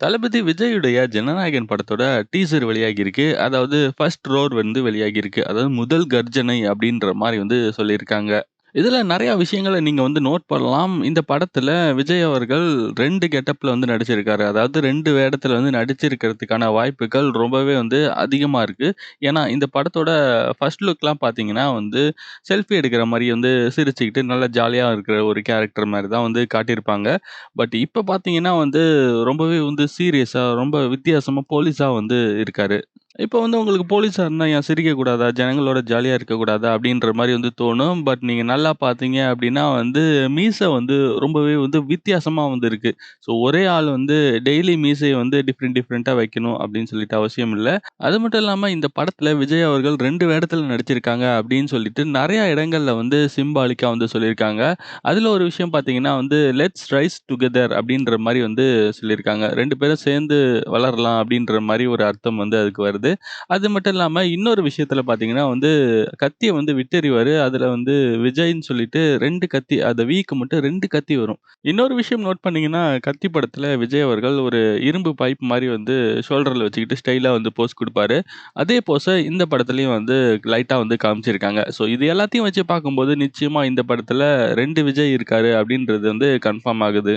தளபதி விஜயுடைய ஜனநாயகன் படத்தோட டீசர் வெளியாகியிருக்கு. அதாவது ஃபர்ஸ்ட் ரோர் வந்து வெளியாகியிருக்கு. அதாவது முதல் கர்ஜனை அப்படின்ற மாதிரி வந்து சொல்லியிருக்காங்க. இதில் நிறையா விஷயங்கள நீங்க வந்து நோட் பண்ணலாம். இந்த படத்துல விஜய் அவர்கள் 2 கெட்டப்ல வந்து நடிச்சிருக்காரு. அதாவது 2 வேடத்துல வந்து நடிச்சிருக்கிறதுக்கான வாய்ப்புகள் ரொம்பவே வந்து அதிகமா இருக்கு. ஏன்னா, இந்த படத்தோட ஃபர்ஸ்ட் லுக்லாம் பார்த்தீங்கன்னா வந்து, செல்ஃபி எடுக்கிற மாரி வந்து சிரிச்சுக்கிட்டு நல்லா ஜாலியா இருக்கிற ஒரு கேரக்டர் மாரி தான் வந்து காட்டியிருப்பாங்க. பட் இப்ப பார்த்தீங்கன்னா வந்து, ரொம்பவே வந்து சீரியஸா, ரொம்ப வித்தியாசமா போலீஸா வந்து இருக்காரு. இப்போ வந்து உங்களுக்கு போலீஸா ஏன் சிரிக்கக்கூடாதா? ஜனங்களோட ஜாலியாக இருக்கக்கூடாதா? அப்படின்ற மாதிரி வந்து தோணும். பட் நீங்கள் நல்லா பார்த்தீங்க அப்படின்னா வந்து, மீசை வந்து ரொம்பவே வந்து வித்தியாசமாக வந்து இருக்கு. ஸோ ஒரே ஆள் வந்து டெய்லி மீசையை வந்து டிஃப்ரெண்ட் டிஃப்ரெண்ட்டாக வைக்கணும் அப்படின்னு சொல்லிட்டு அவசியம் இல்லை அது மட்டும் இல்லாமல் இந்த படத்தில் விஜய் அவர்கள் ரெண்டு வேடத்தில் நடிச்சிருக்காங்க அப்படின்னு சொல்லிட்டு நிறையா இடங்களில் வந்து சிம்பாலிக்காக வந்து சொல்லியிருக்காங்க. அதில் ஒரு விஷயம் பார்த்தீங்கன்னா வந்து, லெட்ஸ் ரைஸ் டுகெதர் அப்படின்ற மாதிரி வந்து சொல்லியிருக்காங்க. ரெண்டு பேரும் சேர்ந்து வளரலாம் அப்படின்ற மாதிரி ஒரு அர்த்தம் வந்து அதுக்கு வருது. அது மட்டும் இல்லாம இன்னொரு விஷயத்துல பார்த்தீங்கன்னா வந்து, கத்தியை வந்து விட்டெறிவாரு. அதுல வந்து விஜய்ன்னு சொல்லிட்டு ரெண்டு கத்தி அந்த வீக்கு மட்டும் ரெண்டு கத்தி வரும். இன்னொரு விஷயம் நோட் பண்ணீங்கன்னா, கத்தி படத்துல விஜய் அவர்கள் ஒரு இரும்பு பைப் மாதிரி வந்து ஷோல்டர்ல வச்சுக்கிட்டு ஸ்டைலா வந்து போஸ் கொடுப்பாரு அதே போஸ இந்த படத்துலயும் வந்து லைட்டா வந்து காமிச்சிருக்காங்க. ஸோ இது எல்லாத்தையும் வச்சு பார்க்கும்போது, நிச்சயமா இந்த படத்துல ரெண்டு விஜய் இருக்காரு அப்படின்றது வந்து கன்ஃபார்ம் ஆகுது.